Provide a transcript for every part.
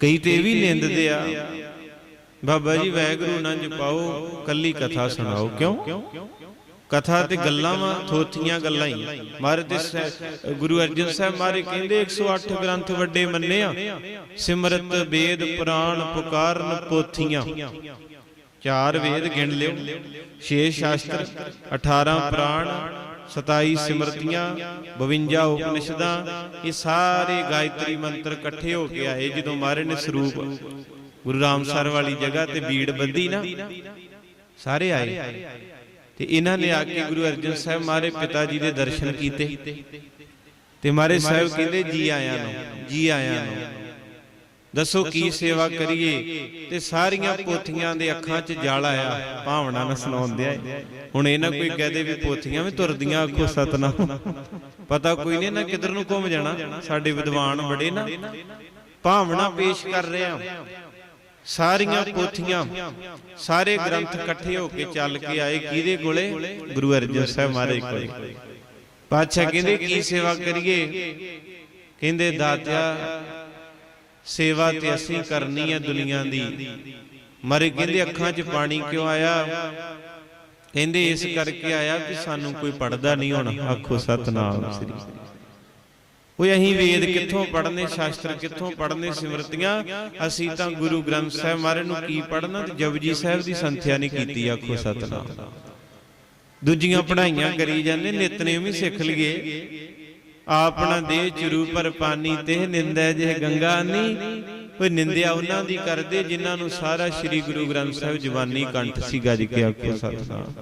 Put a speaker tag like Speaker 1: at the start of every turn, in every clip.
Speaker 1: ਕਈ ਤੇ ਵੀ ਨਿੰਦਦੇ ਆ। ਬਾਬਾ ਜੀ ਵੈਗਰੂ ਨਾ ਜਪਾਓ ਕੱਲੀ ਕਥਾ ਸੁਣਾਓ। ਕਿਉਂ? ਕਥਾ ਤੇ ਗੱਲਾਂ ਵਾ ਥੋਥੀਆਂ ਗੱਲਾਂ ਹੀ। ਮਾਰੇ ਤੇ ਸਹਿ- ਗੁਰੂ ਅਰਜਨ ਸਾਹਿਬ ਮਾਰੇ ਕਹਿੰਦੇ 108 ਗ੍ਰੰਥ ਵੱਡੇ ਮੰਨੇ ਆ ਸਿਮਰਤ ਵੇਦ ਪੁਰਾਣ ਪੁਕਾਰਨ ਪੋਥੀਆਂ। ਚਾਰ ਵੇਦ ਗਿਣ ਲਿਓ। 6 ਸ਼ਾਸਤਰ 18 ਪੁਰਾਣ। 27 ਸਿਮਰਤੀਆਂ 52 ਉਪਨਿਸ਼ਦਾਂ, ਇਹ ਸਾਰੇ ਗਾਇਤਰੀ ਮੰਤਰ ਇਕੱਠੇ ਹੋ ਕੇ ਆਏ ਜਦੋਂ ਮਾਰੇ ਨੇ ਸਰੂਪ ਗੁਰੂ ਰਾਮਸਰ ਵਾਲੀ ਜਗ੍ਹਾ ਤੇ ਬੀੜ ਬੰਦੀ ਨਾ, ਸਾਰੇ ਆਏ। ਤੇ ਇਹਨਾਂ ਨੇ ਆ ਕੇ ਗੁਰੂ ਅਰਜਨ ਸਾਹਿਬ ਮਾਰੇ ਪਿਤਾ ਜੀ ਦੇ ਦਰਸ਼ਨ ਕੀਤੇ। ਤੇ ਮਾਰੇ ਸਾਹਿਬ ਕਹਿੰਦੇ, ਜੀ ਆਇਆਂ ਨੂੰ, ਜੀ ਆਇਆਂ ਨੂੰ। ਦੱਸੋ ਕੀ ਸੇਵਾ ਕਰੀਏ? ਤੇ ਸਾਰੀਆਂ ਪੋਥੀਆਂ ਦੇ ਅੱਖਾਂ 'ਚ ਜਲ ਆਇਆ ਭਾਵਨਾ ਨਾਲ ਸੁਣਾਉਂਦੇ ਆ। ਹੁਣ ਇਹਨਾਂ ਕੋਈ ਕਹਦੇ ਵੀ ਪੋਥੀਆਂ ਵੀ ਤੁਰਦੀਆਂ ਆਖੋ ਸਤਨਾਮ। ਪਤਾ ਕੋਈ ਨਹੀਂ ਨਾ ਕਿੱਧਰ ਨੂੰ ਘੁੰਮ ਜਾਣਾ। ਸਾਡੇ ਵਿਦਵਾਨ ਬੜੇ ਨਾ। ਭਾਵਨਾ ਪੇਸ਼ ਕਰ ਰਹੇ ਸਾਰੀਆਂ ਪੋਥੀਆਂ ਸਾਰੇ ਗ੍ਰੰਥ ਇਕੱਠੇ ਹੋ ਕੇ ਚੱਲ ਕੇ ਆਏ ਕਿਹਦੇ ਕੋਲੇ? ਗੁਰੂ ਅਰਜਨ ਸਾਹਿਬ ਮਹਾਰਾਜ ਕੋਲੇ। ਪਾਤਸ਼ਾਹ ਕਹਿੰਦੇ ਕੀ ਸੇਵਾ ਕਰੀਏ? ਕਹਿੰਦੇ ਦਾਤਿਆ ਸੇਵਾ ਤੇ ਅਸੀਂ ਕਰਨੀ ਹੈ ਦੁਨੀਆ ਦੀ। ਮਰੇ ਕਹਿੰਦੇ ਅੱਖਾਂ 'ਚ ਪਾਣੀ ਕਿਉਂ ਆਇਆ? ਕਹਿੰਦੇ ਇਸ ਕਰਕੇ ਆਇਆ ਕਿ ਸਾਨੂੰ ਕੋਈ ਪੜਦਾ ਨਹੀਂ ਹੁਣ, ਆਖੋ ਸਤਨਾਮ ਸ੍ਰੀ। ਉਹ ਅਸੀਂ ਵੇਦ ਕਿੱਥੋਂ ਪੜ੍ਹਨੇ, ਸ਼ਾਸਤਰ ਕਿੱਥੋਂ ਪੜ੍ਹਨੇ, ਸਿਮਰਤੀਆਂ? ਅਸੀਂ ਤਾਂ ਗੁਰੂ ਗ੍ਰੰਥ ਸਾਹਿਬ ਮਾਰੇ ਨੂੰ ਕੀ ਪੜ੍ਹਨਾ ਤੇ ਜਪਜੀ ਸਾਹਿਬ ਦੀ ਸੰਥਿਆ ਨਹੀਂ ਕੀਤੀ, ਆਖੋ ਸਤਨਾਮ। ਦੂਜੀਆਂ ਪੜ੍ਹਾਈਆਂ ਕਰੀ ਜਾਂਦੇ ਨਿਤਨੇਮ ਵੀ ਸਿੱਖ ਲਈਏ। ਆਪਣਾ ਦੇਹ ਚਰੂ ਪਰ ਪਾਨੀ ਤੇ ਨਿੰਦੈ ਜੇ ਗੰਗਾ ਨਹੀਂ ਕੋਈ ਨਿੰਦਿਆ ਉਹਨਾਂ ਦੀ ਕਰਦੇ, ਜਿਨ੍ਹਾਂ ਨੂੰ ਸਾਰਾ ਸ੍ਰੀ ਗੁਰੂ ਗ੍ਰੰਥ ਸਾਹਿਬ ਜਵਾਨੀ ਕੰਠ ਸੀ ਗੱਜ ਕੇ ਆਖੋ ਸਤਨਾਮ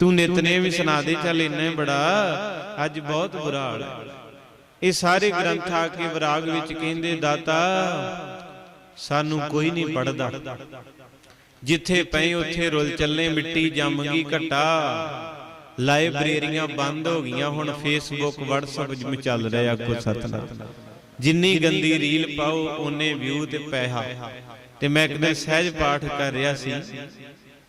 Speaker 1: ਤੂੰ ਨਿਤਨੇਮ ਵੀ ਸੁਣਾ ਦੇ, ਚੱਲ ਇੰਨਾ ਬੜਾ, ਅੱਜ ਬਹੁਤ ਬੁਰਾ ਹਾਲ ਹੈ। ਇਹ ਸਾਰੇ ਗ੍ਰੰਥ ਆ ਕੇ ਵਿਰਾਗ ਵਿੱਚ ਕਹਿੰਦੇ, ਦਾਤਾ, ਸਾਨੂੰ ਕੋਈ ਨਹੀਂ ਪੜਦਾ ਜਿੱਥੇ ਪਏ, ਉੱਥੇ ਰੁਲ ਚੱਲੇ, ਮਿੱਟੀ ਜੰਮ ਗਈ ਘਟਾ। ਲਾਇਬ੍ਰੇਰੀਆਂ ਬੰਦ ਹੋ ਗਈਆਂ ਹੁਣ ਫੇਸਬੁੱਕ WhatsApp ਜਿਵੇਂ ਚੱਲ ਰਿਹਾ ਆਖੋ ਸਤਨਾਮ। ਜਿੰਨੀ ਗੰਦੀ ਰੀਲ ਪਾਓ ਉਹਨੇ ਵਿਊ ਤੇ ਪੈਸਾ। ਤੇ ਮੈਂ ਇੱਕ ਦਿਨ ਸਹਿਜ ਪਾਠ ਕਰ ਰਿਹਾ ਸੀ।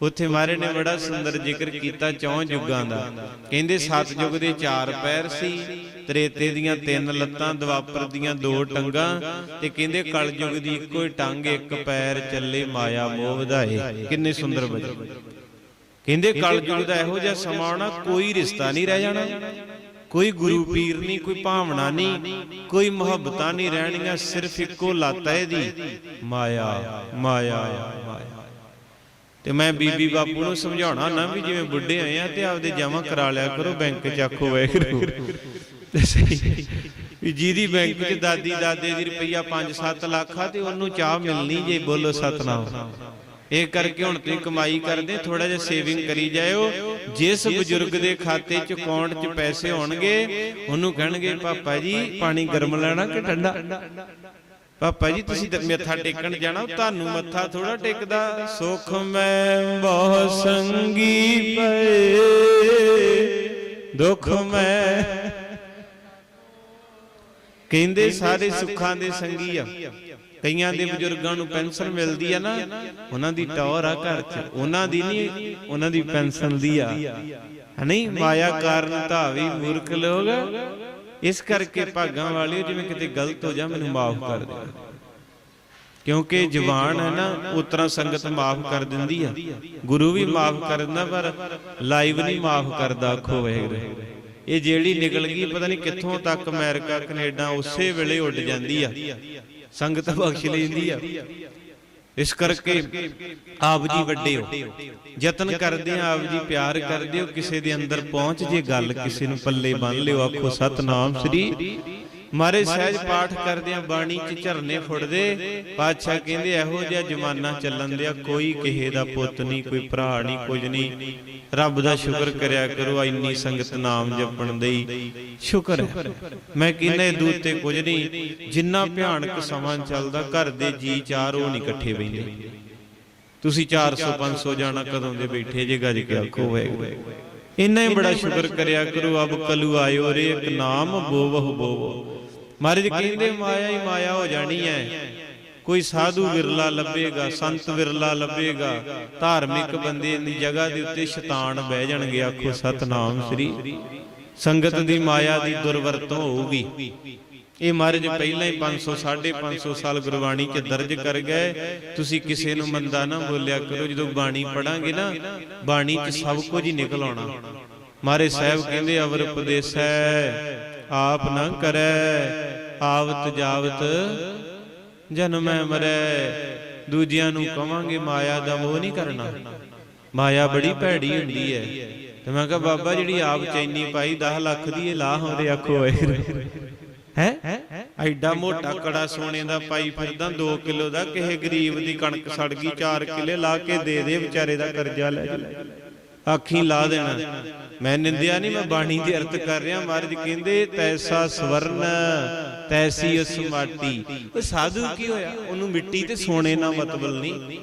Speaker 1: ਉੱਥੇ ਮਾਰੇ ਨੇ ਬੜਾ ਸੁੰਦਰ ਜ਼ਿਕਰ ਕੀਤਾ ਚੌਂ ਯੁੱਗਾਂ ਦਾ। ਕਹਿੰਦੇ ਸੱਤ ਯੁੱਗ ਦੇ ਚਾਰ ਪੈਰ ਸੀ, ਤ੍ਰੇਤੇ ਦੀਆਂ ਤਿੰਨ ਲੱਤਾਂ, ਦਵਾਪਰ ਦੀਆਂ ਦੋ ਟੰਗਾਂ ਤੇ ਕਹਿੰਦੇ ਕਲ ਯੁੱਗ ਦੀ ਇੱਕੋ ਹੀ ਟੰਗ, ਇੱਕ ਪੈਰ ਚੱਲੇ ਮਾਇਆ ਮੋਹ ਵਧਾਏ। ਕਿੰਨੇ ਸੁੰਦਰ ਬਚਨ ਕਹਿੰਦੇ ਕਲ ਯੁੱਗ ਦਾ ਇਹੋ ਜਿਹਾ ਸਮਾਂ ਆਉਣਾ ਕੋਈ ਰਿਸ਼ਤਾ ਨਹੀਂ ਰਹਿ ਜਾਣਾ। ਕੋਈ ਗੁਰੂ ਪੀਰ ਨਹੀਂ ਕੋਈ ਭਾਵਨਾ ਨਹੀਂ ਕੋਈ ਮੁਹੱਬਤਾਂ ਨਹੀਂ ਰਹਿਣੀਆਂ ਸਿਰਫ ਇੱਕੋ ਲੱਤ ਹੈ ਇਹਦੀ। ਮਾਇਆ ਮਾਇਆ ਮਾਇਆ ਤੇ ਮੈਂ ਬੀਬੀ ਬਾਪੂ ਨੂੰ ਸਮਝਾਉਣਾ ਨਾ ਵੀ ਜਿਵੇਂ ਬੁੱਢੇ ਹੋਏ ਆ ਤੇ ਆਪਦੇ ਜਮਾ ਕਰਾ ਲਿਆ ਕਰੋ ਬੈਂਕ ਚ ਆਖੋ ਵੈਗਰੂ ਤੇ ਸਹੀ। ਵੀ ਜਿਹਦੀ ਬੈਂਕ ਚ ਦਾਦੀ ਦਾਦੇ ਦੀ ਰੁਪਈਆ 5-7 ਲੱਖ ਆ ਤੇ ਉਹਨੂੰ ਚਾਹ ਮਿਲਣੀ ਜੇ ਬੋਲੋ ਸਤਨਾਮ। ਇਹ ਕਰਕੇ ਹੁਣ ਤੁਸੀਂ ਕਮਾਈ ਕਰਦੇ ਥੋੜਾ ਜਿਹਾ ਸੇਵਿੰਗ ਕਰੀ ਜਾਇਓ। ਜਿਸ ਬਜ਼ੁਰਗ ਦੇ ਖਾਤੇ ਚ ਅਕਾਊਂਟ ਚ ਪੈਸੇ ਹੋਣਗੇ, ਉਹਨੂੰ ਕਹਿਣਗੇ, ਪਾਪਾ ਜੀ, ਪਾਣੀ ਗਰਮ ਲੈਣਾ ਕਿ ਠੰਡਾ? ਪਾਪਾ ਜੀ, ਤੁਸੀਂ ਮੱਥਾ ਟੇਕਣ ਜਾਣਾ, ਤੁਹਾਨੂੰ ਮੱਥਾ ਥੋੜਾ ਟੇਕਦਾ। ਸੁਖ ਮੈਂ ਬਹੁ ਸੰਗੀ ਪਏ, ਦੁੱਖ ਮੈਂ ਕਹਿੰਦੇ ਸਾਰੇ ਸੁੱਖਾਂ ਦੇ ਸੰਗੀ ਆ। ਕਈਆਂ ਦੇ ਬਜ਼ੁਰਗਾਂ ਨੂੰ ਪੈਨਸ਼ਨ ਮਿਲਦੀ ਆ ਨਾ ਉਹਨਾਂ ਦੀ ਟੌਰ ਆ ਘਰ 'ਚ। ਉਹਨਾਂ ਦੀ ਨਹੀਂ ਉਹਨਾਂ ਦੀ ਪੈਨਸ਼ਨ ਦੀ ਆ। ਨਹੀਂ? ਮਾਇਆ ਕਾਰਨ ਧਾਵੀ ਮੂਰਖ ਲੋਗ ਇਸ ਕਰਕੇ ਭਾਗਾਂ ਵਾਲਿਓ ਜਿਵੇਂ ਕਿਤੇ ਗਲਤ ਹੋ ਜਾ ਮੈਨੂੰ ਮਾਫ ਕਰ ਦਿਓ ਕਿਉਂਕਿ ਜਵਾਨ ਹੈ ਨਾ ਉਤਰਾ ਸੰਗਤ ਮਾਫ ਕਰ ਦਿੰਦੀ ਆ। ਗੁਰੂ ਵੀ ਮਾਫ ਕਰ ਦਿੰਦਾ ਪਰ ਲਾਈਵ ਨਹੀਂ ਮਾਫ ਕਰਦਾ ਆਖੋ ਵਾਹਿਗੁਰੂ ਇਹ ਜਿਹੜੀ ਨਿਕਲ ਗਈ, ਪਤਾ ਨਹੀਂ ਕਿੱਥੋਂ ਤੱਕ ਅਮਰੀਕਾ, ਕੈਨੇਡਾ ਉਸੇ ਵੇਲੇ ਉੱਡ ਜਾਂਦੀ ਆ। ਸੰਗਤ ਬਖਸ਼ ਲੈਂਦੀ ਆ। ਇਸ ਕਰਕੇ ਆਪ ਜੀ ਵੱਡੇ ਹੋ। ਯਤਨ ਕਰਦੇ ਆ, ਆਪ ਜੀ ਪਿਆਰ ਕਰਦੇ ਹੋ, ਕਿਸੇ ਦੇ ਅੰਦਰ ਪਹੁੰਚ ਜੇ ਗੱਲ, ਕਿਸੇ ਨੂੰ ਪੱਲੇ ਬੰਨ ਲਿਓ, ਆਖੋ, ਸਤਨਾਮ ਸ੍ਰੀ ਮਾਰੇ ਸਹਿਜ ਪਾਠ ਕਰਦੇ ਆ ਬਾਣੀ ਚ ਝਰਨੇ ਫੁੱਟਦੇ। ਪਾਤਸ਼ਾਹ ਕਹਿੰਦੇ ਇਹੋ ਜਿਹਾ ਜ਼ਮਾਨਾ ਚੱਲਣ ਦਿਆ ਕੋਈ ਕਿਸੇ ਦਾ ਪੁੱਤ ਨਹੀਂ ਕੋਈ ਭਰਾ ਨਹੀਂ ਕੁਝ ਨਹੀਂ। ਰੱਬ ਦਾ ਸ਼ੁਕਰ ਕਰਿਆ ਕਰੋ ਇੰਨੀ ਸੰਗਤ ਨਾਮ ਜਪਣ ਦੇਈ। ਸ਼ੁਕਰ ਹੈ। ਮੈਂ ਕਹਿੰਦਾ ਇਹ ਦੂਤ ਤੇ ਕੁਝ ਨਹੀਂ ਜਿੰਨਾ ਭਿਆਨਕ ਸਮਾਂ ਚੱਲਦਾ ਘਰ ਦੇ ਜੀ ਚਾਰ ਉਹ ਨਹੀਂ ਇਕੱਠੇ ਬੈਠੇ ਤੁਸੀਂ 400 500 ਜਾਣਾ ਕਦੋਂ ਦੇ ਬੈਠੇ ਜੇ ਗੱਜ ਕੇ ਆਖੋ ਵਾਹਿਗੁਰੂ ਇੰਨਾ ਹੀ ਬੜਾ ਸ਼ੁਕਰ ਕਰਿਆ ਕਰੋ ਅਬ ਕਲੂ ਆਇਓ ਰੇ ਇੱਕ ਨਾਮ ਬੋਵਹ ਬੋਵ ਮਹਾਰਾਜ ਕਹਿੰਦੇ ਮਾਇਆ ਹੀ ਮਾਇਆ ਹੋ ਜਾਣੀ ਹੈ। ਕੋਈ ਸਾਧੂ ਵਿਰਲਾ ਲੱਭੇਗਾ ਸੰਤ ਵਿਰਲਾ ਲੱਭੇਗਾ ਧਾਰਮਿਕ ਬੰਦੇ ਦੀ ਜਗ੍ਹਾ ਦੇ ਉੱਤੇ ਸ਼ੈਤਾਨ ਬਹਿ ਜਾਣਗੇ ਆਖੋ ਸਤਨਾਮ ਸ੍ਰੀ ਸੰਗਤ ਦੀ ਮਾਇਆ ਦੀ ਦੁਰਵਰਤੋਂ ਹੋਊਗੀ। ਇਹ ਮਹਾਰਾਜ ਪਹਿਲਾਂ ਹੀ 500 550 ਸਾਲ ਗੁਰਬਾਣੀ 'ਚ ਦਰਜ ਕਰ ਗਏ। ਤੁਸੀਂ ਕਿਸੇ ਨੂੰ ਮੰਦਾ ਨਾ ਬੋਲਿਆ ਕਰੋ ਜਦੋਂ ਬਾਣੀ ਪੜਾਂਗੇ ਨਾ ਬਾਣੀ 'ਚ ਸਭ ਕੁਝ ਹੀ ਨਿਕਲ ਆਉਣਾ। ਮਹਾਰਾਜ ਸਾਹਿਬ ਕਹਿੰਦੇ ਅਵਰ ਉਪਦੇਸੈ ਆਪ ਨਾ ਕਰੈ, ਆਵਤ ਜਾਵਤ ਜਨਮੈ ਮਰੈ। ਦੂਜਿਆਂ ਨੂੰ ਕਵਾਂਗੇ, ਮਾਇਆ ਦਾ ਮੋਹ ਨਹੀਂ ਕਰਨਾ। ਮਾਇਆ ਬੜੀ ਭੈੜੀ ਹੁੰਦੀ ਹੈ ਤੇ ਮੈਂ ਕਿਹਾ, ਬਾਬਾ ਜਿਹੜੀ ਆਪ ਚੈਨੀ ਪਾਈ 10 ਲੱਖ ਦੀ ਇਹ ਲਾ ਹੁੰਦੇ ਆਖੋ ਓਏ। ਹੈ? ਐਡਾ ਮੋਟਾ ਕੜਾ ਸੋਨੇ ਦਾ ਪਾਈ ਫਿਰਦਾ 2 ਕਿਲੋ ਦਾ, ਕਿਸੇ ਗਰੀਬ ਦੀ ਕਣਕ ਸੜ ਗਈ 4 ਕਿਲੇ ਲਾ ਕੇ ਦੇ ਦੇ, ਵਿਚਾਰੇ ਦਾ ਕਰਜ਼ਾ ਲੈ। ਜਾ ਆਖੀ ਲਾ ਦੇਣਾ। ਮੈਂ ਨਿੰਦਿਆ ਨਹੀਂ ਮੈਂ ਬਾਣੀ ਦੀ ਅਰਥ ਕਰ ਰਿਹਾ ਮਹਾਰਾਜ ਕਹਿੰਦੇ ਤੈਸਾ ਸਵਰਨ ਤੈਸੀ ਉਸ ਮਾਟੀ ਉਹ ਸਾਧੂ ਕੀ ਹੋਇਆ? ਉਹਨੂੰ ਮਿੱਟੀ ਤੇ ਸੋਨੇ ਨਾਲ ਮਤਲਬ ਨਹੀਂ।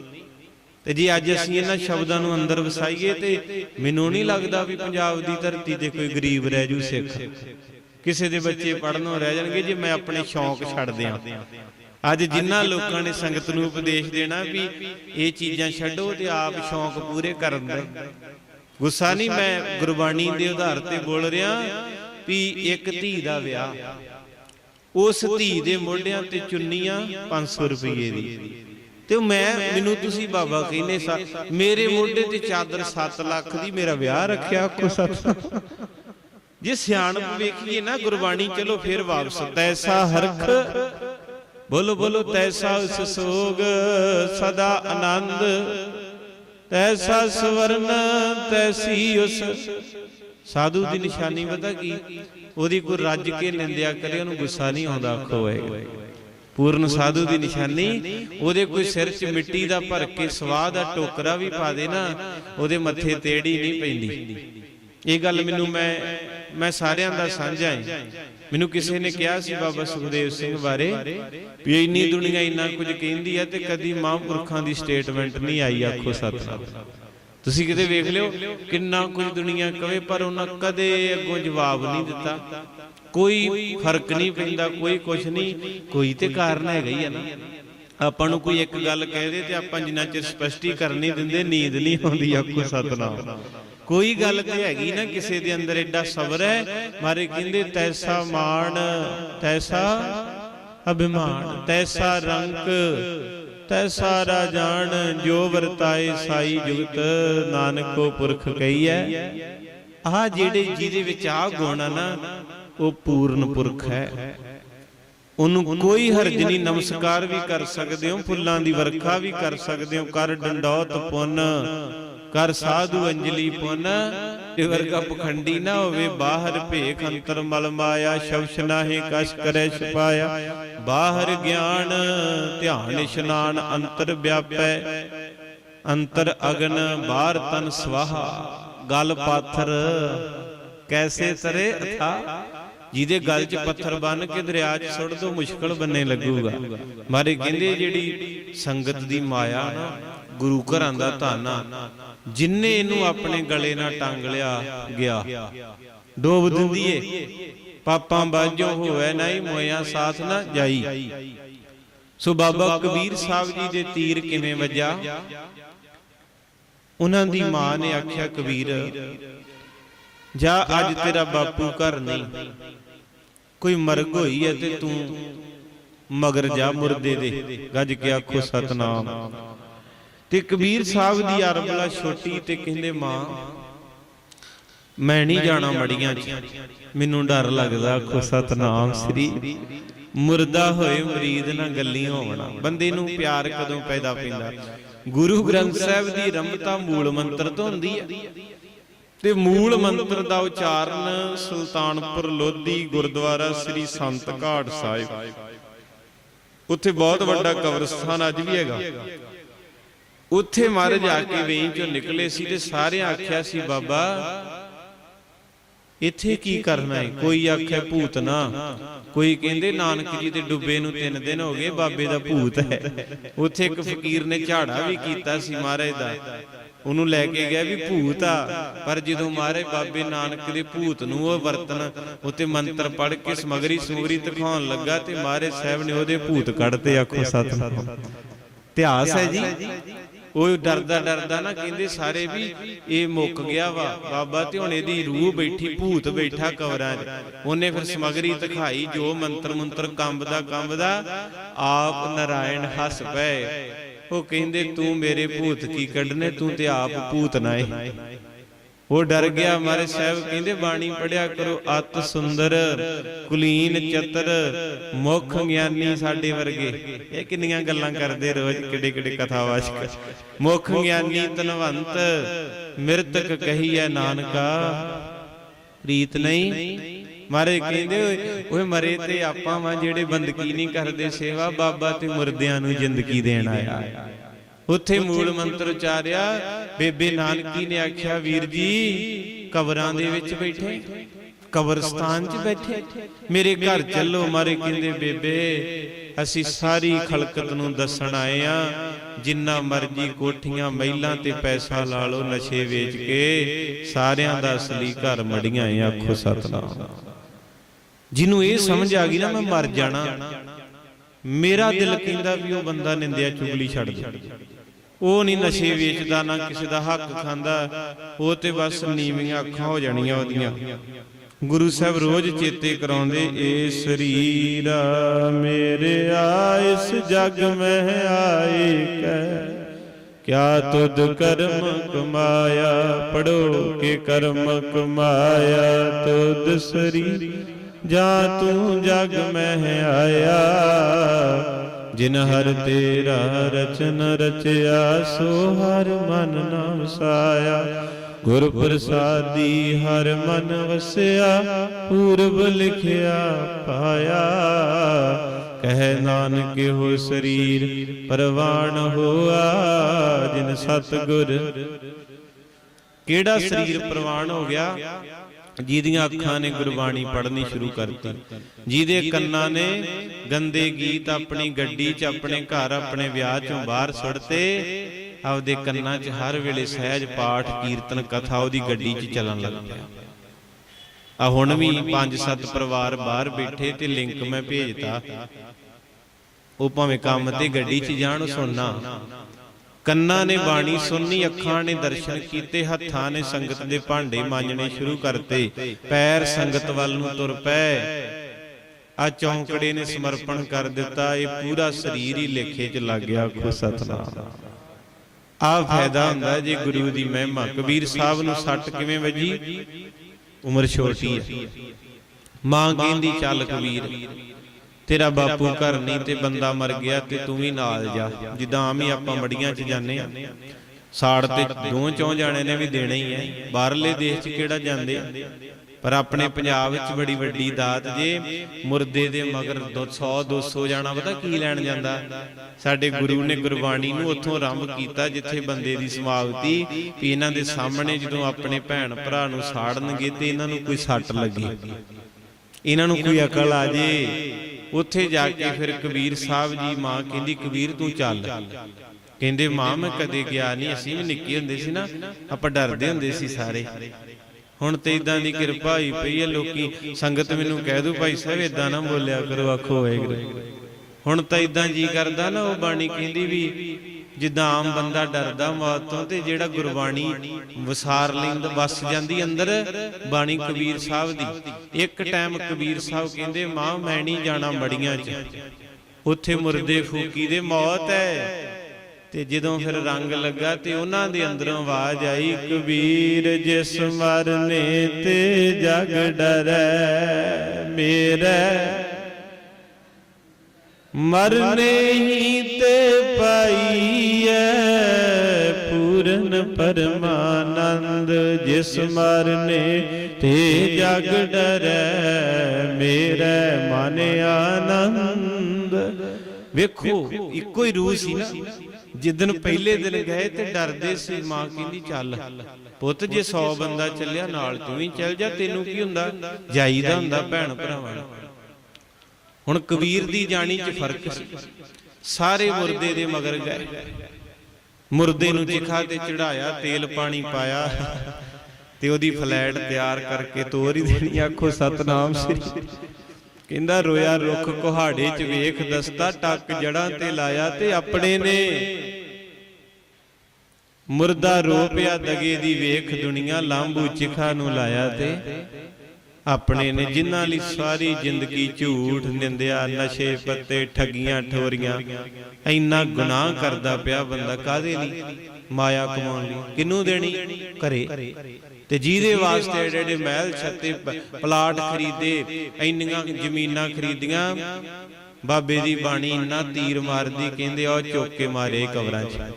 Speaker 1: ਤੇ ਜੇ ਅੱਜ ਅਸੀਂ ਇਹਨਾਂ ਸ਼ਬਦਾਂ ਨੂੰ ਅੰਦਰ ਵਸਾਈਏ ਤੇ ਮੈਨੂੰ ਨਹੀਂ ਲੱਗਦਾ ਵੀ ਪੰਜਾਬ ਦੀ ਧਰਤੀ ਤੇ ਕੋਈ ਗਰੀਬ ਰਹਿ ਜੂ ਸਿੱਖ। ਕਿਸੇ ਦੇ ਬੱਚੇ ਪੜਨੋਂ ਰਹਿ ਜਾਣਗੇ ਜੇ ਮੈਂ ਆਪਣੇ ਸ਼ੌਂਕ ਛੱਡ ਦਿਆਂ ਅੱਜ ਜਿਨ੍ਹਾਂ ਲੋਕਾਂ ਨੇ ਸੰਗਤ ਨੂੰ ਉਪਦੇਸ਼ ਦੇਣਾ ਵੀ ਇਹ ਚੀਜ਼ਾਂ ਛੱਡੋ ਤੇ ਆਪ ਸ਼ੌਂਕ ਪੂਰੇ ਕਰਨ ਦੇ। ਗੁੱਸਾ ਨਹੀਂ ਮੈਂ ਗੁਰਬਾਣੀ ਦੇ ਆਧਾਰ ਤੇ ਬੋਲ ਰਿਹਾ ਵੀ ਇੱਕ ਧੀ ਦਾ ਵਿਆਹ। ਉਸ ਧੀ ਦੇ ਮੋਢਿਆਂ ਤੇ ਚੁੰਨੀਆਂ 500 ਰੁਪਏ ਦੀ। ਤੇ ਮੈਂ ਮੈਨੂੰ ਤੁਸੀਂ ਬਾਬਾ ਕਹਿੰਦੇ ਸਾ ਮੇਰੇ ਮੋਢੇ ਤੇ ਚਾਦਰ 7 ਲੱਖ ਦੀ ਮੇਰਾ ਵਿਆਹ ਰੱਖਿਆ ਕੋ ਸਤ ਜੇ ਸਿਆਣਪ ਵੇਖੀਏ ਨਾ ਗੁਰਬਾਣੀ ਚਲੋ ਫਿਰ ਵਾਪਸ। ਤੈਸਾ ਹਰਖ ਬੋਲੋ ਬੋਲੋ ਤੈਸਾ ਉਸ ਸੋਗ ਸਦਾ ਆਨੰਦ। ਤੈਸਾ ਸਵਰਨ, ਤੈਸੀ ਉਸ। ਸਾਧੂ ਦੀ ਨਿਸ਼ਾਨੀ ਪਤਾ ਕੀ? ਉਹਦੀ ਕੋਈ ਰੱਜ ਕੇ ਨਿੰਦਿਆ ਕਰੇ, ਉਹਨੂੰ ਗੁੱਸਾ ਨਹੀਂ ਆਉਂਦਾ, ਆਖੋ ਹੋਏਗਾ ਪੂਰਨ ਸਾਧੂ ਦੀ ਨਿਸ਼ਾਨੀ, ਉਹਦੇ ਕੋਈ ਸਿਰ 'ਚ ਮਿੱਟੀ ਦਾ ਭਰ ਕੇ ਸਵਾਹ ਦਾ ਟੋਕਰਾ ਵੀ ਪਾ ਦੇ ਨਾ, ਉਹਦੇ ਮੱਥੇ ਤੇੜੀ ਨਹੀਂ ਪੈਂਦੀ। ਇਹ ਗੱਲ ਮੈਨੂੰ ਮੈਂ ਮੈਂ ਸਾਰਿਆਂ ਦਾ ਸਾਂਝਾ ਹੈ। ਮੈਨੂੰ ਕਿਸੇ ਨੇ ਕਿਹਾ ਸੀ ਬਾਬਾ ਸੁਖਦੇਵ ਸਿੰਘ ਬਾਰੇ ਵੀ ਇੰਨੀ ਦੁਨੀਆ ਇੰਨਾ ਕੁਝ ਕਹਿੰਦੀ ਹੈ ਤੇ ਕਦੀ ਮਹਾਂਪੁਰਖਾਂ ਦੀ ਸਟੇਟਮੈਂਟ ਨਹੀਂ ਆਈ, ਆਖੋ ਸਤਨਾਮ। ਤੁਸੀਂ ਕਿਤੇ ਵੇਖ ਲਿਓ, ਕਿੰਨਾ ਕੁਝ ਦੁਨੀਆ ਕਵੇ, ਪਰ ਉਹਨਾਂ ਕਦੇ ਅੱਗੋਂ ਜਵਾਬ ਨਹੀਂ ਦਿੱਤਾ। ਕੋਈ ਫ਼ਰਕ ਨਹੀਂ ਪੈਂਦਾ, ਕੋਈ ਕੁਝ ਨਹੀਂ। ਕੋਈ ਤੇ ਕਾਰਨ ਹੈਗਾ ਹੀ ਆ ਨਾ। ਆਪਾਂ ਨੂੰ ਕੋਈ ਇੱਕ ਗੱਲ ਕਹਿ ਦੇ ਤੇ ਆਪਾਂ ਜਿੰਨਾ ਚਿਰ ਸਪਸ਼ਟੀਕਰਨ ਨਹੀਂ ਦਿੰਦੇ, ਨੀਂਦ ਨਹੀਂ ਆਉਂਦੀ ਆਖੋ ਸਤਨਾਮ। ਕੋਈ ਗੱਲ ਤੇ ਹੈਗੀ ਨਾ ਕਿਸੇ ਦੇ ਅੰਦਰ ਐਡਾ ਸਬਰ ਹੈ। ਮਾਰੇ ਕਹਿੰਦੇ, ਤੈਸਾ ਮਾਣ, ਤੈਸਾ ਅਭਿਮਾਨ, ਤੈਸਾ ਰੰਕ, ਤੈਸਾ ਰਾਜਾਨ, ਜੋ ਵਰਤਾਏ ਸਾਈ ਜੁਗਤ, ਨਾਨਕੋ ਪੁਰਖ ਕਹੀਐ ਆਹ ਜਿਹੜੇ ਜਿਹਦੇ ਵਿੱਚ ਆ ਗੁਣ ਨਾ, ਉਹ ਪੂਰਨ ਪੁਰਖ ਹੈ। ਉਹਨੂੰ ਕੋਈ ਹਰਜ ਨਹੀਂ ਨਮਸਕਾਰ ਵੀ ਕਰ ਸਕਦੇ ਹੋ ਫੁੱਲਾਂ ਦੀ ਵਰਖਾ ਵੀ ਕਰ ਸਕਦੇ ਹੋ ਕਰ ਡੰਡੌਤ ਪੁੰਨ ਕਰ ਸਾਧੂ ਅੰਜਲੀ ਪੁੰਨ ਇਹ ਵਰਗਾ ਪਖੰਡੀ ਨਾ ਹੋਵੇ ਬਾਹਰ ਭੇਖ ਅੰਤਰ ਮਲ ਮਾਇਆ ਸ਼ਬਸ਼ ਨਾਹੀ ਕਸ਼ ਕਰੇ ਛਪਾਇਆ। ਬਾਹਰ ਗਿਆਨ ਧਿਆਨ ਇਸ਼ਨਾਨ ਅੰਤਰ ਵਿਆਪੈ। ਅੰਤਰ ਅਗਨ ਬਾਹਰ ਤਨ ਸਵਾਹਾ। ਗਲ ਪਾਥਰ ਕੈਸੇ ਤਰੇ ਅਥਾ। ਜਿਹਦੇ ਗਲ 'ਚ ਪੱਥਰ ਬੰਨ ਕੇ ਦਰਿਆ 'ਚ ਸੁੱਟ ਦੋ ਮੁਸ਼ਕਲ ਬੰਨੇ ਲੱਗੂਗਾ। ਮਾਰੇ ਕਹਿੰਦੇ ਜਿਹੜੀ ਸੰਗਤ ਦੀ ਮਾਇਆ ਨਾ ਗੁਰੂ ਘਰਾਂ ਦਾ ਧਾਨਾ ਜਿਨਨੇ ਇਹਨੂੰ ਆਪਣੇ ਗਲੇ ਨਾਲ ਟੰਗ ਲਿਆ ਗਿਆ। ਡੋਬ ਦਿੰਦੀ ਏ। ਪਾਪਾਂ ਬਾਝੋਂ ਹੋਵੇ ਨਹੀਂ ਮੋਇਆ ਸਾਥ ਨਾ ਜਾਈ। ਸੋ ਬਾਬਾ ਕਬੀਰ ਸਾਹਿਬ ਜੀ ਦੇ ਤੀਰ ਕਿਵੇਂ ਵੱਜਾ? ਉਹਨਾਂ ਦੀ ਮਾਂ ਨੇ ਆਖਿਆ ਕਬੀਰ ਜਾ ਅੱਜ ਤੇਰਾ ਬਾਪੂ ਘਰ ਨਹੀਂ। ਕੋਈ ਮਰਗ ਹੋਈ ਹੈ ਤੇ ਤੂੰ ਮਗਰ ਜਾ ਮੁਰਦੇ ਦੇ। ਗੱਜ ਕੇ ਆਖੋ, ਸਤਨਾਮ। ਤੇ ਕਬੀਰ ਸਾਹਿਬ ਦੀ ਅਰਬਲਾ ਛੋਟੀ ਤੇ ਕਹਿੰਦੇ, ਮਾਂ, ਮੈਂ ਨਹੀਂ ਜਾਣਾ ਮੜੀਆਂ 'ਚ। ਮੈਨੂੰ ਡਰ ਲੱਗਦਾ, ਆਖੋ, ਸਤਨਾਮ ਸ੍ਰੀ। ਮੁਰਦਾ ਹੋਏ ਮਰੀਦ ਨਾਲ ਗੱਲੀ ਹੋਣਾ ਬੰਦੇ ਨੂੰ ਪਿਆਰ ਕਦੋਂ ਪੈਦਾ ਪੈਂਦਾ? ਗੁਰੂ ਗ੍ਰੰਥ ਸਾਹਿਬ ਦੀ ਰਮਤਾ ਮੂਲ ਮੰਤਰ ਤੋਂ ਹੁੰਦੀ ਹੈ ਤੇ ਮੂਲ ਮੰਤਰ ਦਾ ਉਚਾਰਨ ਸੁਲਤਾਨਪੁਰ ਲੋਧੀ ਗੁਰਦੁਆਰਾ ਸ੍ਰੀ ਸੰਤ ਘਾਟ ਸਾਹਿਬ। ਉੱਥੇ ਬਹੁਤ ਵੱਡਾ ਕਬਰਸਤਾਨ ਅੱਜ ਵੀ ਹੈਗਾ। ਉੱਥੇ ਮਹਾਰਾਜ ਆ ਕੇ ਵੇਈ ਚੋਂ ਨਿਕਲੇ ਸੀ ਤੇ ਸਾਰੇ ਆਖਿਆ ਸੀ ਬਾਬਾ ਇੱਥੇ ਕੀ ਕਰਨਾ ਹੈ? ਕੋਈ ਆਖੇ ਭੂਤ ਨਾ। ਕੋਈ ਕਹਿੰਦੇ ਨਾਨਕ ਜੀ ਦੇ ਡੁੱਬੇ ਨੂੰ 3 ਦਿਨ ਹੋ ਗਏ ਬਾਬੇ ਦਾ ਭੂਤ ਹੈ। ਉੱਥੇ ਇੱਕ ਫਕੀਰ ਨੇ ਝਾੜਾ ਵੀ ਕੀਤਾ ਸੀ ਮਹਾਰਾਜ ਦਾ। ਉਹਨੂੰ ਲੈ ਕੇ ਗਿਆ ਵੀ ਭੂਤ ਆ। ਪਰ ਜਦੋਂ ਮਹਾਰਾਜ ਬਾਬੇ ਨਾਨਕ ਦੇ ਭੂਤ ਨੂੰ ਉਹ ਵਰਤਨ ਉੱਤੇ ਮੰਤਰ ਪੜ੍ਹ ਕੇ ਸਮਗਰੀ ਸਮਗਰੀ ਦਿਖਾਉਣ ਲੱਗਾ ਤੇ ਮਹਾਰਾਜ ਸਾਹਿਬ ਨੇ ਉਹਦੇ ਭੂਤ ਕੱਢਤੇ ਆਖੋ ਸਤਨਾਮ। ਇਤਿਹਾਸ ਹੈ ਜੀ। ਉਹ ਡਰਦਾ ਡਰਦਾ ਨਾ ਕਹਿੰਦੇ ਸਾਰੇ ਵੀ ਇਹ ਮੁੱਕ ਗਿਆ ਵਾ। ਬਾਬਾ ਤੇ ਦੀ ਰੂਹ ਬੈਠੀ, ਭੂਤ ਬੈਠਾ ਕਵਰਾਂ 'ਚ। ਉਹਨੇ ਫਿਰ ਸਮਗਰੀ ਦਿਖਾਈ, ਜੋ ਮੰਤਰ ਮੰਤਰ ਕੰਬਦਾ ਕੰਬਦਾ ਆਪ ਨਾਰਾਇਣ ਹੱਸ ਪਏ। ਉਹ ਕਹਿੰਦੇ, ਤੂੰ ਮੇਰੇ ਭੂਤ ਕੀ ਕੱਢਨੇ? ਤੂੰ ਤੇ ਆਪ ਭੂਤ ਨਾ ਏ। ਉਹ ਡਰ ਗਿਆ ਮਾਰੇ ਸਾਹਿਬ, ਕਹਿੰਦੇ ਬਾਣੀ ਪੜਿਆ ਕਰੋ, ਅਤ ਸੁੰਦਰ, ਕੁਲੀਨ ਚਤਰ, ਮੁਖ ਗਿਆਨੀ ਸਾਡੇ ਵਰਗੇ। ਇਹ ਕਿੰਨੀਆਂ ਗੱਲਾਂ ਕਰਦੇ ਰੋਜ਼ ਕਿੱਡੇ ਕਿੱਡੇ ਕਥਾਵਾਚਕ। ਮੁਖ ਗਿਆਨੀ ਤਨਵੰਤ ਮਿਰਤਕ ਕਹੀਐ ਨਾਨਕਾ। ਪ੍ਰੀਤ ਨਹੀਂ? ਮਾਰੇ ਕਹਿੰਦੇ ਓਏ ਓਏ ਮਰੇ ਤੇ ਆਪਾਂ ਵਾਂ ਜਿਹੜੇ ਬੰਦਗੀ ਨਹੀਂ ਕਰਦੇ ਸੇਵਾ, ਬਾਬਾ ਤੇ ਮੁਰਦਿਆਂ ਨੂੰ ਜ਼ਿੰਦਗੀ ਦੇਣ ਆਇਆ। ਉੱਥੇ ਮੂਲ ਮੰਤਰ ਉਚਾਰਿਆ ਬੇਬੇ ਨਾਨਕੀ ਨੇ ਆਖਿਆ ਵੀਰ ਜੀ ਕਬਰਾਂ ਦੇ ਵਿੱਚ ਬੈਠੇ ਕਬਰਸਤਾਨ 'ਚ ਬੈਠੇ। ਮੇਰੇ ਘਰ ਚੱਲੋ ਮਾਰੇ ਕਹਿੰਦੇ ਬੇਬੇ ਅਸੀਂ ਸਾਰੀ ਖਲਕਤ ਨੂੰ ਦੱਸਣ ਆਏ ਆ। ਜਿੰਨਾ ਮਰਜ਼ੀ ਕੋਠੀਆਂ ਮਹਿਲਾਂ ਤੇ ਪੈਸਾ ਲਾ ਲਓ ਨਸ਼ੇ ਵੇਚ ਕੇ ਸਾਰਿਆਂ ਦਾ ਅਸਲੀ ਘਰ ਮੜੀਆਂ ਆ ਆਖੋ ਸਤਨਾਮ। ਜਿਹਨੂੰ ਇਹ ਸਮਝ ਆ ਗਈ ਨਾ ਮੈਂ ਮਰ ਜਾਣਾ। ਮੇਰਾ ਦਿਲ ਕਹਿੰਦਾ ਵੀ ਉਹ ਬੰਦਾ ਨਿੰਦਿਆ ਚੁਗਲੀ ਛੱਡ ਦੇ ਉਹ ਨਹੀਂ ਨਸ਼ੇ ਵੇਚਦਾ, ਨਾ ਕਿਸੇ ਦਾ ਹੱਕ ਖਾਂਦਾ। ਉਹ ਤੇ ਬਸ ਨੀਵੀਆਂ ਅੱਖਾਂ ਹੋ ਜਾਣੀਆਂ ਉਹਦੀਆਂ। ਗੁਰੂ ਸਾਹਿਬ ਰੋਜ਼ ਚੇਤੇ ਕਰਾਉਂਦੇ, ਏ ਸਰੀਰ, ਮੇਰੇ ਆ ਇਸ ਜਗ ਮਹਿ ਆਏ ਕੈ। ਕਿਆ ਤੁਧ ਕਰਮ ਕਮਾਇਆ, ਪੜੋ ਕੇ ਕਰਮ ਕਮਾਇਆ। ਤੁਧ ਸਰੀਰ, ਜਾਂ ਤੂੰ ਜਗ ਮਹਿ ਆਇਆ। ਜਿਨ ਹਰ ਤੇਰਾ ਰਚਨ ਰਚਿਆ, ਸੋ ਹਰ ਮਨ ਨਾਮ ਸਾਇਆ। ਗੁਰ ਪ੍ਰਸਾਦੀ ਹਰ ਮਨ ਵਸਿਆ, ਪੂਰਬ ਲਿਖਿਆ ਪਾਇਆ। ਕਹਿ ਨਾਨਕ ਹੋ ਸਰੀਰ ਪਰਵਾਣ ਹੋਆ, ਜਿਨ ਸਤ ਗੁਰ ਕਿਹੜਾ ਸਰੀਰ ਪ੍ਰਵਾਨ ਹੋ ਗਿਆ? ਜਿਹਦੀਆਂ ਅੱਖਾਂ ਨੇ ਗੁਰਬਾਣੀ ਪੜ੍ਹਨੀ ਸ਼ੁਰੂ ਕਰਤੀ। ਜਿਹਦੇ ਕੰਨਾਂ ਨੇ ਗੰਦੇ ਗੀਤ ਆਪਣੀ ਗੱਡੀ 'ਚ, ਆਪਣੇ ਘਰ, ਆਪਣੇ ਵਿਆਹ 'ਚੋਂ ਬਾਹਰ ਸੁੱਟਤੇ, ਆਪਦੇ ਕੰਨਾਂ 'ਚ ਹਰ ਵੇਲੇ ਸਹਿਜ ਪਾਠ, ਕੀਰਤਨ, ਕਥਾ ਉਹਦੀ ਗੱਡੀ 'ਚ ਚੱਲਣ ਲੱਗ ਪਿਆ। ਆ ਹੁਣ ਵੀ ਪੰਜ ਸੱਤ ਪਰਿਵਾਰ ਬਾਹਰ ਬੈਠੇ ਤੇ ਲਿੰਕ ਮੈਂ ਭੇਜਤਾ। ਉਹ ਭਾਵੇਂ ਕੰਮ ਤੇ ਗੱਡੀ 'ਚ ਜਾਣ ਸੁਣਨਾ। ਕੰਨਾਂ ਨੇ ਬਾਣੀ ਸੁਣਨੀ ਅੱਖਾਂ ਨੇ ਦਰਸ਼ਨ ਕੀਤੇ ਹੱਥਾਂ ਨੇ ਸੰਗਤ ਦੇ ਭਾਂਡੇ ਮਾਂਜਣੇ ਸ਼ੁਰੂ ਕਰਤੇ ਪੈਰ ਸੰਗਤ ਵੱਲ ਨੂੰ ਤੁਰ ਪਏ। ਆ ਚੌਂਕੜੇ ਨੇ ਸਮਰਪਣ ਕਰ ਦਿੱਤਾ ਇਹ ਪੂਰਾ ਸਰੀਰ ਹੀ ਲੇਖੇ 'ਚ ਲੱਗ ਗਿਆ ਆਖੋ ਸਤਨਾਮ। ਆ ਫਾਇਦਾ ਹੁੰਦਾ ਜੇ ਗੁਰੂ ਦੀ ਮਹਿਮਾ। ਕਬੀਰ ਸਾਹਿਬ ਨੂੰ ਸੱਟ ਕਿਵੇਂ ਵੱਜੀ? ਉਮਰ ਛੋਟੀ ਹੈ। ਮਾਂ ਕਹਿੰਦੀ ਚੱਲ ਕਬੀਰ। ਤੇਰਾ ਬਾਪੂ ਘਰ ਨਹੀਂ ਤੇ ਬੰਦਾ ਮਰ ਗਿਆ ਤੇ ਤੂੰ ਵੀ ਨਾਲ ਜਾ। ਜਿੱਦਾਂ ਆਮ ਹੀ ਆਪਾਂ ਮੜੀਆਂ 'ਚ ਜਾਂਦੇ ਆ। ਸਾੜ ਤੇ ਦੋ ਚੌਂ ਜਾਣੇ ਨੇ ਵੀ ਦੇਣਾ ਹੀ ਹੈ ਬਾਹਰਲੇ ਦੇਸ਼ 'ਚ ਕਿਹੜਾ ਜਾਂਦੇ ਆ? ਪਰ ਆਪਣੇ ਪੰਜਾਬ ਵਿੱਚ ਬੜੀ ਵੱਡੀ ਦਾਤ ਜੇ ਮੁਰਦੇ ਦੇ ਮਗਰ 100 200 ਜਾਣਾ ਪਤਾ ਕੀ ਲੈਣ ਜਾਂਦਾ? ਸਾਡੇ ਗੁਰੂ ਨੇ ਗੁਰਬਾਣੀ ਨੂੰ ਉੱਥੋਂ ਆਰੰਭ ਕੀਤਾ ਜਿੱਥੇ ਬੰਦੇ ਦੀ ਸਮਾਪਤੀ ਵੀ ਇਹਨਾਂ ਦੇ ਸਾਹਮਣੇ ਜਦੋਂ ਆਪਣੇ ਭੈਣ ਭਰਾ ਨੂੰ ਸਾੜਨਗੇ ਤੇ ਇਹਨਾਂ ਨੂੰ ਕੋਈ ਸੱਟ ਲੱਗੇ ਇਹਨਾਂ ਨੂੰ ਕੋਈ ਅਕਲ ਆ ਜੇ ਉੱਥੇ ਜਾ ਕੇ ਫਿਰ ਕਬੀਰ ਸਾਹਿਬ ਜੀ ਮਾਂ ਕਹਿੰਦੀ, ਕਬੀਰ, ਤੂੰ ਚੱਲ। ਕਹਿੰਦੇ, ਮਾਂ, ਮੈਂ ਕਦੇ ਗਿਆ ਨਹੀਂ। ਅਸੀਂ ਵੀ ਨਿੱਕੇ ਹੁੰਦੇ ਸੀ ਨਾ, ਆਪਾਂ ਡਰਦੇ ਹੁੰਦੇ ਸੀ ਸਾਰੇ। ਹੁਣ ਤੇ ਇਦਾਂ ਦੀ ਕਿਰਪਾ ਹੋਈ ਪਈ ਹੈ ਲੋਕੀ। ਸੰਗਤ ਮੈਨੂੰ ਕਹਿ ਦੂ, ਭਾਈ ਸਾਹਿਬ ਇਦਾਂ ਨਾ ਬੋਲਿਆ ਕਰੋ, ਆਖੋ ਵਾਹਿਗੁਰੂ। ਹੁਣ ਤਾਂ ਇਦਾਂ ਜੀ ਕਰਦਾ ਨਾ, ਉਹ ਬਾਣੀ ਕਹਿੰਦੀ ਵੀ ਜਿੱਦਾਂ ਆਮ ਬੰਦਾ ਡਰਦਾ ਮੌਤ ਤੋਂ ਤੇ ਜਿਹੜਾ ਗੁਰਬਾਣੀ ਵਸਾਰ ਲੈਂਦਾ ਵਸ ਜਾਂਦੀ ਅੰਦਰ, ਬਾਣੀ ਕਬੀਰ ਸਾਹਿਬ ਦੀ। ਇੱਕ ਟਾਈਮ ਕਬੀਰ ਸਾਹਿਬ ਕਹਿੰਦੇ, ਮਾਂ, ਮੈਂ ਨਹੀਂ ਜਾਣਾ ਮੜੀਆਂ 'ਚ। ਉੱਥੇ ਮੁਰਦੇ ਫੂਕੀ ਦੇ ਮੌਤ ਹੈ ਤੇ ਜਦੋਂ ਫਿਰ ਰੰਗ ਲੱਗਾ ਤੇ ਉਹਨਾਂ ਦੇ ਅੰਦਰੋਂ ਆਵਾਜ਼ ਆਈ, ਕਬੀਰ, ਜਿਸ ਮਰਨੇ ਤੇ ਜਗ ਡਰੈ, ਮੇਰਾ ਮਰਨੇ ਹੀ ਤੇ ਪਾਈਐ ਪੂਰਨ ਪਰਮਾਨੰਦ, ਜਿਸ ਮਰਨੇ ਤੇ ਜਗ ਡਰੈ, ਮੇਰਾ ਮਨ ਆਨੰਦ। ਵੇਖੋ, ਇੱਕੋ ਹੀ ਰੂਹ ਸੀ ਨਾ। ਜਿੱਦਨ ਪਹਿਲੇ ਦਿਨ ਗਏ ਤੇ ਡਰਦੇ ਸੀ, ਮਾਂ ਕਹਿੰਦੀ, ਚੱਲ ਪੁੱਤ, ਜੇ 100 ਬੰਦਾ ਚੱਲਿਆ, ਨਾਲ ਤੂੰ ਵੀ ਚੱਲ ਜਾ, ਤੈਨੂੰ ਕੀ ਹੁੰਦਾ? ਜਾਈਦਾ ਹੁੰਦਾ ਭੈਣ ਭਰਾਵਾਂ ਹੁਣ ਕਬੀਰ ਦੀ ਜਾਣੀ 'ਚ ਫ਼ਰਕ ਸੀ। ਸਾਰੇ ਮੁਰਦੇ ਦੇ ਮਗਰ ਗਏ। ਮੁਰਦੇ ਨੂੰ ਚਿਖਾ ਤੇ ਚੜਾਇਆ ਤੇਲ ਪਾਣੀ ਪਾਇਆ। ਤੇ ਉਹਦੀ ਫਲੈਟ ਤਿਆਰ ਕਰਕੇ ਤੋਰ ਹੀ ਦੇਣੀ ਆਖੋ ਸਤਨਾਮ ਸ੍ਰੀ ਕਹਿੰਦਾ ਰੋਇਆ ਰੁੱਖ ਕੁਹਾੜੇ 'ਚ ਵੇਖ ਦਸਤਾ ਟੱਕ ਜੜਾਂ ਤੇ ਲਾਇਆ ਤੇ ਆਪਣੇ ਨੇ। ਮੁਰਦਾ ਰੋਪਿਆ ਦਗੇ ਦੀ ਵੇਖ ਦੁਨੀਆ ਲਾਂਬੂ ਚਿਖਾ ਨੂੰ ਲਾਇਆ ਤੇ। ਆਪਣੇ ਨੇ ਜਿਨ੍ਹਾਂ ਲਈ ਸਾਰੀ ਜ਼ਿੰਦਗੀ ਝੂਠ ਨਿੰਦਿਆ ਨਸ਼ੇ ਪੱਤੇ ਠੱਗੀਆਂ ਠੋਰੀਆਂ। ਇੰਨਾ ਗੁਨਾਹ ਕਰਦਾ ਪਿਆ ਬੰਦਾ ਕਾਦੇ ਲਈ? ਮਾਇਆ ਕਮਾਉਣ ਲਈ। ਕਿਹਨੂੰ ਦੇਣੀ? ਘਰੇ। ਤੇ ਜਿਹਦੇ ਵਾਸਤੇ ਏਡੇ ਮਹਿਲ ਛੱਤੇ ਪਲਾਟ ਖਰੀਦੇ ਇੰਨੀਆਂ ਜ਼ਮੀਨਾਂ ਖਰੀਦੀਆਂ। ਬਾਬੇ ਦੀ ਬਾਣੀ ਇੰਨਾ ਤੀਰ ਮਾਰਦੀ ਕਹਿੰਦੇ ਉਹ ਚੁੱਕ ਕੇ ਮਾਰੇ ਕਬਰਾਂ 'ਚ।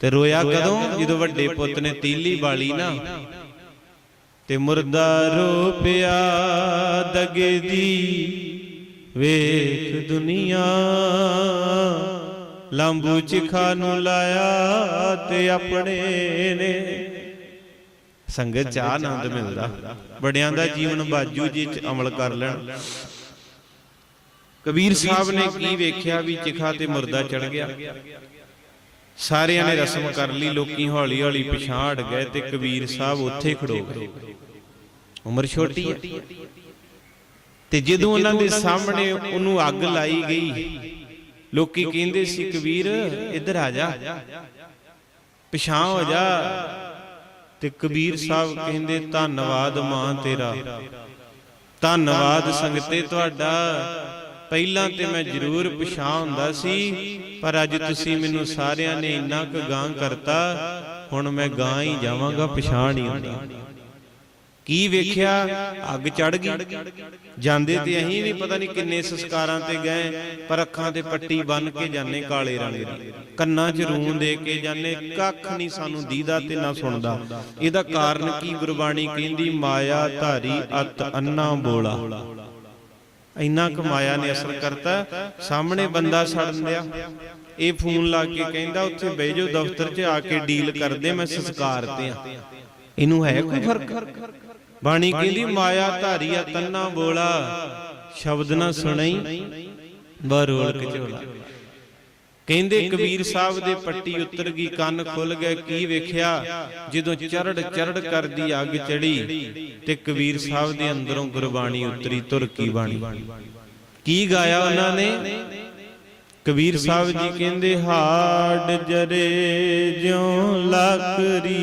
Speaker 1: ਤੇ ਰੋਇਆ ਕਦੋਂ? ਜਦੋਂ ਵੱਡੇ ਪੁੱਤ ਨੇ ਤੀਲੀ ਬਾਲੀ ਨਾ। ਤੇ ਮੁਰਦਾ ਰੋਪਿਆ ਦਗੇ ਵੇਖ ਦੁਨੀਆ। ਲੰਬੂ ਚਿਖਾ ਨੂੰ ਲਾਇਆ ਤੇ ਆਪਣੇ ਨੇ। ਸੰਗਤ ਚ ਆਨੰਦ ਮਿਲਦਾ। ਬੜਿਆਂ ਦਾ ਜੀਵਨ ਬਾਜੂ ਜੀ ਚ ਅਮਲ ਕਰ ਲੈਣ। ਕਬੀਰ ਸਾਹਿਬ ਨੇ ਕੀ ਵੇਖਿਆ ਵੀ ਚਿਖਾ ਤੇ ਮੁਰਦਾ ਚੜ ਗਿਆ? ਸਾਰਿਆਂ ਨੇ ਰਸਮ ਕਰ ਲਈ ਲੋਕੀ ਹੌਲੀ ਹੌਲੀ ਪਛਾੜ ਗਏ ਤੇ ਕਬੀਰ ਸਾਹਿਬ ਉੱਥੇ ਖੜੋ ਗਏ। ਉਮਰ ਛੋਟੀ ਹੈ। ਤੇ ਜਦੋਂ ਉਹਨਾਂ ਦੇ ਸਾਹਮਣੇ ਉਹਨੂੰ ਅੱਗ ਲਾਈ ਗਈ ਲੋਕੀ ਕਹਿੰਦੇ ਸੀ ਕਬੀਰ ਇੱਧਰ ਆ ਜਾ। ਪਿਛਾਂ ਹੋ ਜਾ। ਤੇ ਕਬੀਰ ਸਾਹਿਬ ਕਹਿੰਦੇ ਧੰਨਵਾਦ ਮਾਂ ਤੇਰਾ। ਧੰਨਵਾਦ ਸੰਗਤੇ ਤੁਹਾਡਾ। ਪਹਿਲਾਂ ਤੇ ਮੈਂ ਜ਼ਰੂਰ ਪਛਾਣ ਹੁੰਦਾ ਸੀ ਪਰ ਅੱਜ ਤੁਸੀਂ ਮੈਨੂੰ ਸਾਰਿਆਂ ਨੇ ਇੰਨਾ ਕੁ ਗਾਂ ਕਰਤਾ ਹੁਣ ਮੈਂ ਗਾਂ ਹੀ ਜਾਵਾਂਗਾ ਪਛਾਣ ਹੀ ਹੁੰਦਾ। ਕੀ ਵੇਖਿਆ? ਅੱਗ ਚੜ ਗਈ। ਜਾਂਦੇ ਤੇ ਅਸੀਂ ਵੀ ਪਤਾ ਨਹੀਂ ਕਿੰਨੇ ਸੰਸਕਾਰਾਂ ਤੇ ਗਏ ਪਰ ਅੱਖਾਂ ਤੇ ਪੱਟੀ ਬੰਨ ਕੇ ਜਾਣੇ ਕਾਲੇ ਰੰਗ ਦੀ। ਕੰਨਾਂ 'ਚ ਰੂੰ ਦੇ ਕੇ ਜਾਣੇ ਕੱਖ ਨਹੀਂ ਸਾਨੂੰ ਦੀਦਾ ਤੇ ਨਾ ਸੁਣਦਾ। ਇਹਦਾ ਕਾਰਨ ਕੀ ਗੁਰਬਾਣੀ ਕਹਿੰਦੀ? ਮਾਇਆ ਧਾਰੀ ਅਤ ਅੰਨਾ ਬੋਲਾ। ਇੰਨਾ ਕਮਾਇਆ ਨੇ ਅਸਰ ਕਰਤਾ, ਸਾਹਮਣੇ ਬੰਦਾ ਸੜਨ ਦਿਆ ਇਹ ਫੋਨ ਲਾ ਕੇ ਕਹਿੰਦਾ, ਉੱਥੇ ਬਹਿ ਜਾਓ, ਦਫ਼ਤਰ 'ਚ ਆ ਕੇ ਡੀਲ ਕਰਦੇ, ਮੈਂ ਸੰਸਕਾਰ ਤੇ ਆ। ਇਹਨੂੰ ਹੈ ਕੋਈ ਫ਼ਰਕ? ਬਾਣੀ ਕਹਿੰਦੀ, ਮਾਇਆ ਧਾਰੀਆ ਤੰਨਾ ਬੋਲਾ, ਸ਼ਬਦ ਨਾ ਸੁਣਈ ਬਰੋਲ ਕਚੋਲਾ ਕਹਿੰਦੇ ਕਬੀਰ ਸਾਹਿਬ ਦੇ ਪੱਟੀ ਉਤਰ ਗਈ ਕੰਨ ਖੁੱਲ ਗਏ ਕੀ ਵੇਖਿਆ? ਜਦੋਂ ਚਰੜ ਚਰੜ ਕਰਦੀ ਅੱਗ ਚੜੀ ਤੇ ਕਬੀਰ ਸਾਹਿਬ ਦੇ ਅੰਦਰੋਂ ਗੁਰਬਾਣੀ ਉਤਰੀ ਤੁਰਕੀ ਬਾਣੀ? ਕੀ ਗਾਇਆ ਉਹਨਾਂ ਨੇ? ਕਬੀਰ ਸਾਹਿਬ ਜੀ ਕਹਿੰਦੇ ਹਾੜ ਜਰੇ ਜਿਉ ਲੱਕਰੀ।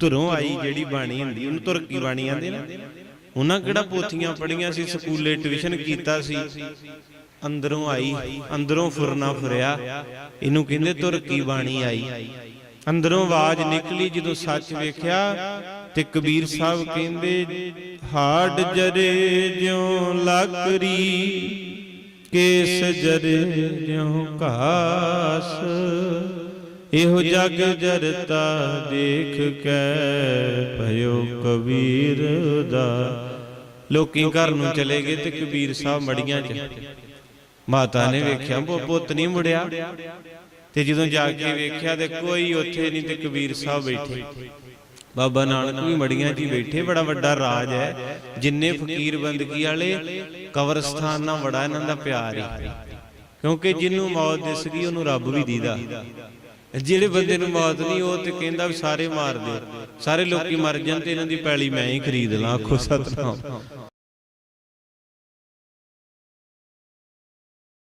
Speaker 1: ਧੁਰੋਂ ਆਈ ਜਿਹੜੀ ਬਾਣੀ ਹੁੰਦੀ ਉਹਨੂੰ ਤੁਰਕੀ ਬਾਣੀ ਆਂਦੇ ਨਾ। ਉਹਨਾਂ ਕਿਹੜਾ ਪੋਥੀਆਂ ਪੜੀਆਂ ਸੀ? ਸਕੂਲੇ ਟਿਊਸ਼ਨ ਕੀਤਾ ਸੀ। ਅੰਦਰੋਂ ਆਈ, ਅੰਦਰੋਂ ਫੁਰਨਾ ਫੁਰਿਆ। ਇਹਨੂੰ ਕਹਿੰਦੇ ਤੁਰਕੀ ਬਾਣੀ ਆਈ। ਅੰਦਰੋਂ ਆਵਾਜ਼ ਨਿਕਲੀ ਜਦੋਂ ਸੱਚ ਵੇਖਿਆ ਤੇ ਕਬੀਰ ਸਾਹਿਬ ਕਹਿੰਦੇ, ਹਾੜ ਜਰੇ ਜਿਉ ਲੱਕਰੀ, ਕੇਸ ਜਰੇ ਜਿਉ ਘਾਸ। ਇਹੋ ਜਗ ਜਰਤਾ ਦੇਖ ਕੇ ਭਇਓ ਕਬੀਰ ਦਾ। ਲੋਕੀ ਘਰ ਨੂੰ ਚਲੇ ਗਏ ਤੇ ਕਬੀਰ ਸਾਹਿਬ ਮੜੀਆਂ 'ਚ। ਮਾਤਾ ਨੇ ਵੇਖਿਆ ਪੁੱਤ ਨਹੀਂ ਮੁੜਿਆ। ਤੇ ਜਦੋਂ ਜਾ ਕੇ ਵੇਖਿਆ ਤੇ ਕੋਈ ਉੱਥੇ ਨਹੀਂ ਤੇ ਕਬੀਰ ਸਾਹਿਬ ਬੈਠੇ। ਬਾਬਾ ਨਾਨਕ ਵੀ ਮੜੀਆਂ ਹੀ ਬੈਠੇ ਬੜਾ ਵੱਡਾ ਰਾਜ ਹੈ। ਜਿੰਨੇ ਫਕੀਰ ਬੰਦਗੀ ਵਾਲੇ ਕਬਰਸਤਾਨ ਨਾਲ ਬੜਾ ਇਹਨਾਂ ਦਾ ਪਿਆਰ ਹੈ। ਕਿਉਂਕਿ ਜਿਹਨੂੰ ਮੌਤ ਦਿਸ ਗਈ ਉਹਨੂੰ ਰੱਬ ਵੀ ਦੀਦਾ। ਜਿਹੜੇ ਬੰਦੇ ਨੂੰ ਮੌਤ ਨਹੀਂ ਉਹ ਤੇ ਕਹਿੰਦਾ ਵੀ ਸਾਰੇ ਮਾਰ ਦਿਓ ਸਾਰੇ ਲੋਕੀ ਮਰ ਜਾਣ ਤੇ ਇਹਨਾਂ ਦੀ ਪੈਲੀ ਮੈਂ ਹੀ ਖਰੀਦ ਲਾਂ ਆਖੋ ਸਤਨਾਮ।